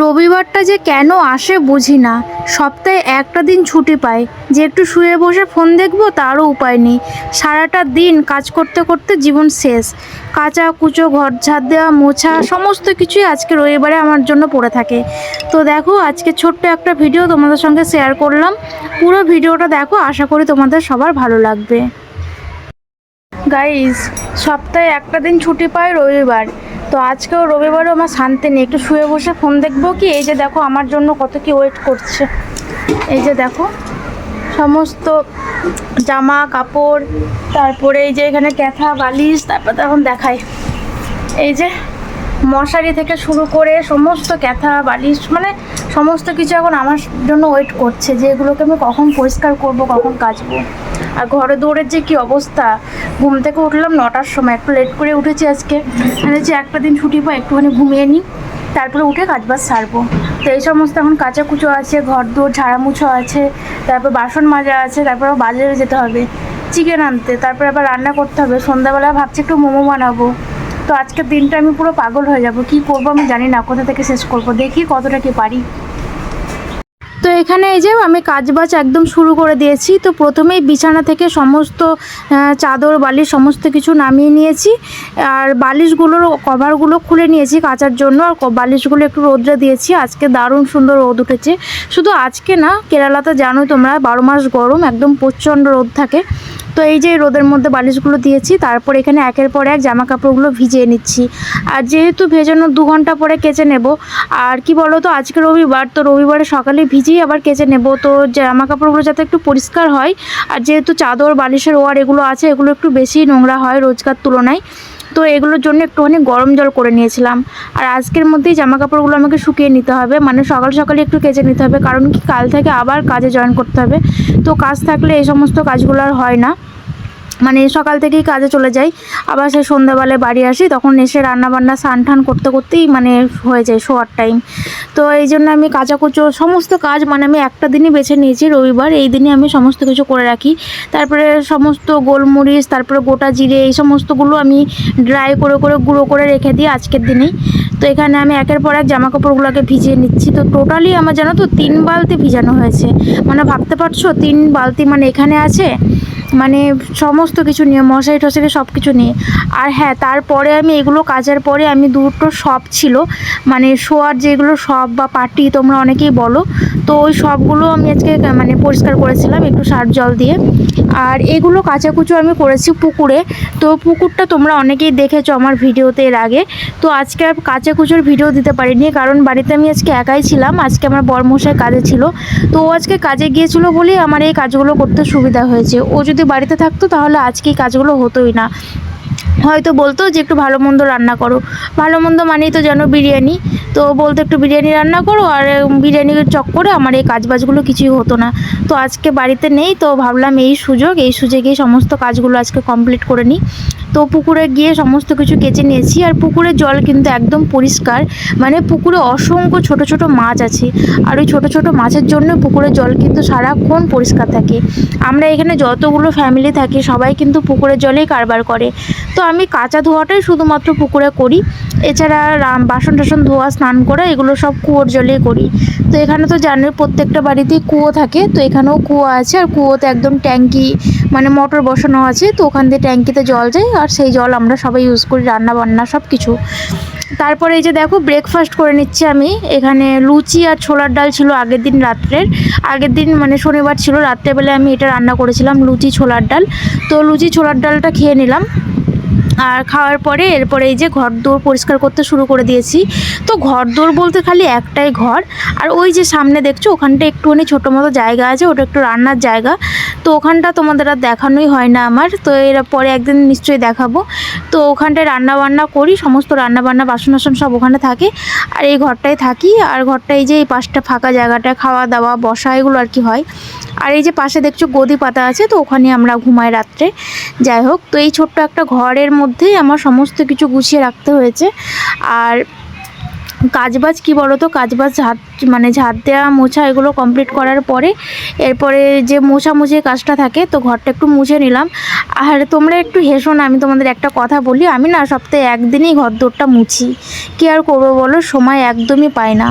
রবিবারটা যে কেন আসে বুঝি না। সপ্তাহে একটা দিন ছুটি পাই, যে একটু শুয়ে বসে ফোন দেখব তারও উপায় নেই। সারাটা দিন কাজ করতে করতে জীবন শেষ। কাঁচা কুচো ঘর ঝাড় দেওয়া, মোছা সমস্ত কিছুই আজকে রবিবারে আমার জন্য পড়ে থাকে। তো দেখো, আজকে ছোট্ট একটা ভিডিও তোমাদের সঙ্গে শেয়ার করলাম। পুরো ভিডিওটা দেখো, আশা করি তোমাদের সবার ভালো লাগবে। গাইজ সপ্তাহে একটা দিন ছুটি পাই রবিবার। তো আজকেও রবিবারও আমার শান্তি নেই। একটু শুয়ে বসে ফোন দেখব কি? এই যে দেখো, আমার জন্য কত কি ওয়েট করছে। এই যে দেখো, সমস্ত জামা, কাপড়, তারপরে এই যে এখানে ক্যাথা, বালিশ, তারপর তখন দেখাই। এই যে মশারি থেকে শুরু করে সমস্ত ক্যাথা, বালিশ মানে সমস্ত কিছু এখন আমার জন্য ওয়েট করছে যে এগুলোকে আমি কখন পরিষ্কার করব, কখন কাচবো। আর ঘরে দৌড়ের যে কি অবস্থা? ঘুম থেকে উঠলাম নটার সময়, একটু লেট করে উঠেছি আজকে। মানে যে একটা দিন ছুটি পাই, একটুখানি ঘুমিয়ে নিই, তারপরে উঠে কাজবাজ সারবো। তো এই সমস্ত এখন কাঁচা কুচো আছে ঘর দৌড় ঝাড়ামুছো আছে, তারপর বাসন মাজা আছে, তারপর বাজারে যেতে হবে, চিকেন আনতে, তারপরে আবার রান্না করতে হবে। সন্ধ্যাবেলা ভাবছি একটু মোমো বানাবো। তো আজকের দিনটা আমি পুরো পাগল হয়ে যাব, কি করব আমি জানি না, কোথা থেকে শেষ করব, দেখি কতটা কি পারি। এখানে এই যে আমি কাজবাজ একদম শুরু করে দিয়েছি। তো প্রথমেই বিছানা থেকে সমস্ত চাদর, বালিশ সমস্ত কিছু নামিয়ে নিয়েছি। আর বালিশগুলোর কভারগুলো খুলে নিয়েছি কাচার জন্য। আর বালিশগুলো একটু রোদ্রে দিয়েছি। আজকে দারুণ সুন্দর রোদ উঠেছে। শুধু আজকে না, কেরালাতে জানোই তোমরা, বারো মাস গরম, একদম প্রচণ্ড রোদ থাকে। তো এই যে রোদের মধ্যে বালিশগুলো দিয়েছি, তারপর এখানে একের পর এক জামা কাপড়গুলো ভিজিয়ে নিচ্ছি। আর যেহেতু ভেজানো দু ঘণ্টা পরে কেচে নেব, আর কি বলো তো আজকে রবিবার, তো রবিবারে সকালে ভিজিয়ে আবার কেচে নেব। তো জামা কাপড়গুলো যাতে একটু পরিষ্কার হয়, আর যেহেতু চাদর, বালিশের ওয়ার এগুলো আছে, এগুলো একটু বেশি নোংরা হয় রোজকার তুলনায়। তো এগুলোর জন্য একটুখানি গরম জল করে নিয়েছিলাম। আর আজকের মধ্যেই জামা কাপড়গুলো আমাকে শুকিয়ে নিতে হবে। মানে সকাল সকালে একটু কেচে নিতে হবে। কারণ কি, কাল থেকে আবার কাজে জয়েন করতে হবে। তো কাজ থাকলে এই সমস্ত কাজগুলো আর হয় না। মানে সকাল থেকেই কাজে চলে যাই। আবার সেই সন্ধ্যাবেলায় বাড়ি আসি, তখন এসে রান্না বান্না স্নান টান করতে করতেই মানে হয়ে যায় শোয়ার টাইম তো এই জন্য আমি কাচাকুচো সমস্ত কাজ মানে আমি একটা দিনই বেছে নিয়েছি, রবিবার এই দিনই আমি সমস্ত কিছু করে রাখি। তারপরে সমস্ত গোলমরিচ, তারপরে গোটা জিরে, এই সমস্তগুলো আমি ড্রাই করে করে, গুঁড়ো করে রেখে দিই আজকের দিনেই। তো এখানে আমি একের পর এক জামা কাপড়গুলোকে ভিজিয়ে নিচ্ছি। তো টোটালি আমার জানো তো তিন বালতি ভিজানো হয়েছে। মানে ভাবতে পারছ, তিন বালতি মানে এখানে আছে মানে সমস্ত কিছু নিয়ে, মশারি টশারি সব কিছু নিয়ে। আর হ্যাঁ তারপরে আমি এগুলো কাচার পরে আমি দুটো সব ছিল। মানে শোয়ার যেগুলো সব বা পাটি তোমরা অনেকেই বলো। তো ওই সবগুলো আমি আজকে মানে পরিষ্কার করেছিলাম একটু সার জল দিয়ে। আর এগুলো কাচাকুচো আমি করেছি পুকুরে। তো পুকুরটা তোমরা অনেকেই দেখেছ আমার ভিডিওতে এর আগে। তো আজকে আর কাচাকুচোর ভিডিও দিতে পারিনি, কারণ বাড়িতে আমি আজকে একাই ছিলাম, আজকে আমার বরমশাই কাজে ছিল। তো ও আজকে কাজে গিয়েছিল বলেই আমার এই কাজগুলো করতে সুবিধা হয়েছে। ও যদি বাড়িতে থাকতো তাহলে আজকে এই কাজগুলো হতোই না। হয়তো বলতো যে একটু ভালো মন্দ রান্না করো। ভালো মন্দ মানেই তো যেন বিরিয়ানি। তো বলতো একটু বিরিয়ানি রান্না করো আর বিরিয়ানির চক্করে আমার এই কাজবাজগুলো কিছুই হতো না। তো আজকে বাড়িতে নেই, তো ভাবলাম এই সুযোগ, এই সুযোগেই সমস্ত কাজগুলো আজকে কমপ্লিট করে নিই। তো পুকুরে গিয়ে সমস্ত কিছু কেচে নিয়েছি। আর পুকুরের জল কিন্তু একদম পরিষ্কার। মানে পুকুরে অসংখ্য ছোট ছোট মাছ আছে। আর ওই ছোট ছোট মাছের জন্য পুকুরের জল কিন্তু সারাক্ষণ পরিষ্কার থাকে। আমরা এখানে যতগুলো ফ্যামিলি থাকি, সবাই কিন্তু পুকুরের জলেই কারবার করে। তো আমি কাঁচা ধোয়াটাই শুধুমাত্র পুকুরে করি। এছাড়া বাসন টাসন, ধোয়া, স্নান করা, এগুলো সব কুয়োর জলেই করি। তো এখানে তো জানোই, প্রত্যেকটা বাড়িতেই কুয়ো থাকে। তো এখানেও কুয়ো আছে। আর কুয়োতে একদম ট্যাঙ্কি মানে মোটর বসানো আছে, তো ওখান দিয়ে ট্যাঙ্কিতে জল যায়, আর সেই জল আমরা সবাই ইউজ করি রান্না বান্না সব কিছু তারপরে এই যে দেখো ব্রেকফাস্ট করে নিচ্ছি আমি। এখানে লুচি আর ছোলার ডাল ছিল আগের দিন রাত্রের। আগের দিন মানে শনিবার ছিল রাত্রেবেলায় আমি এটা রান্না করেছিলাম, লুচি ছোলার ডাল। তো লুচি ছোলার ডালটা খেয়ে নিলাম। আর খাওয়ার পরে এরপরে এই যে ঘর দৌড় পরিষ্কার করতে শুরু করে দিয়েছি। তো ঘর দৌড় বলতে খালি একটাই ঘর। আর ওই যে সামনে দেখছ, ওখানটা একটুখানি ছোটো মতো জায়গা আছে, ওটা একটু রান্নার জায়গা। তো ওখানটা তোমাদের আর দেখানোই হয় না আমার। তো এর পরে একদিন নিশ্চয়ই দেখাবো। তো ওখানটায় রান্না বান্না করি, সমস্ত রান্না বান্না বাসন টাসন সব ওখানে থাকে। আর এই ঘরটায় থাকি। আর ঘরটা এই যে এই পাশটা ফাঁকা জায়গাটা খাওয়া দাওয়া বসা, এগুলো আর কি হয়। আর এই যে পাশে দেখছ গদি পাতা আছে, তো ওখানে আমরা ঘুমাই রাত্রে। যাই হোক, তো এই ছোট্ট একটা ঘরের মধ্যেই আমার সমস্ত কিছু গুছিয়ে রাখতে হয়েছে। আর কাজবাজ কি বলো তো কাজবাজ ঝাঁট মানে ঝাঁট দেওয়া মোছা এগুলো কমপ্লিট করার পরে, এরপরে যে মোছামুছি কাজটা থাকে, তো ঘরটা একটু মুছে নিলাম। আর তোমরা একটু হেসো না, আমি তোমাদের একটা কথা বলি। আমি না সপ্তাহে একদিনই ঘর দৌড়টা মুছি। কি আর করব বলো? সময় একদমই পাই না।